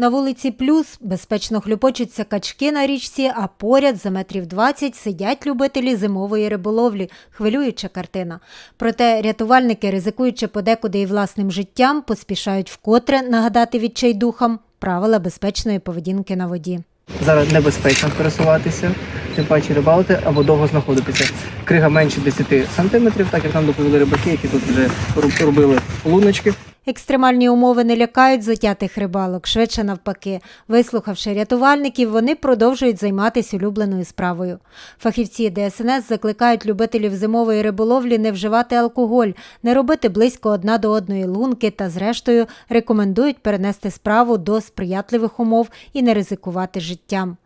На вулиці Плюс безпечно хлюпочуться качки на річці, а поряд за метрів 20 сидять любителі зимової риболовлі. Хвилююча картина. Проте рятувальники, ризикуючи подекуди і власним життям, поспішають вкотре нагадати відчайдухам правила безпечної поведінки на воді. Зараз небезпечно пересуватися, тим паче рибалити або довго знаходитися. Крига менше 10 сантиметрів, так як нам доповіли рибаки, які тут вже роб- робили луночки. Екстремальні умови не лякають затятих рибалок, швидше навпаки. Вислухавши рятувальників, вони продовжують займатися улюбленою справою. Фахівці ДСНС закликають любителів зимової риболовлі не вживати алкоголь, не робити близько одна до одної лунки та, зрештою, рекомендують перенести справу до сприятливих умов і не ризикувати життям.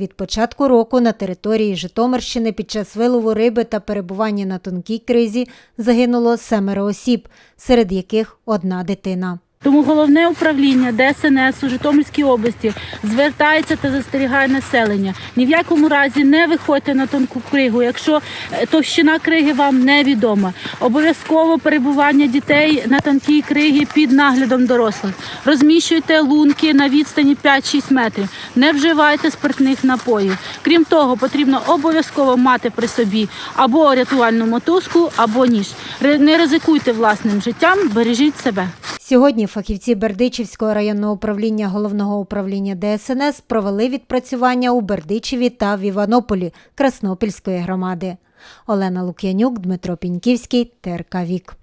Від початку року на території Житомирщини під час вилову риби та перебування на тонкій кризі загинуло семеро осіб, серед яких одна дитина. Тому головне управління ДСНС у Житомирській області звертається та застерігає населення. Ні в якому разі не виходьте на тонку кригу, якщо е, товщина криги вам невідома. Обов'язково перебування дітей на тонкій кригі під наглядом дорослих. Розміщуйте лунки на відстані 5-6 метрів. Не вживайте спиртних напоїв. Крім того, потрібно обов'язково мати при собі або рятувальну мотузку, або ніж. Не ризикуйте власним життям, бережіть себе. Сьогодні фахівці Бердичівського районного управління головного управління ДСНС провели відпрацювання у Бердичеві та в Іванополі Краснопільської громади. Олена Лук'янюк, Дмитро Піньківський, ТРК Вік.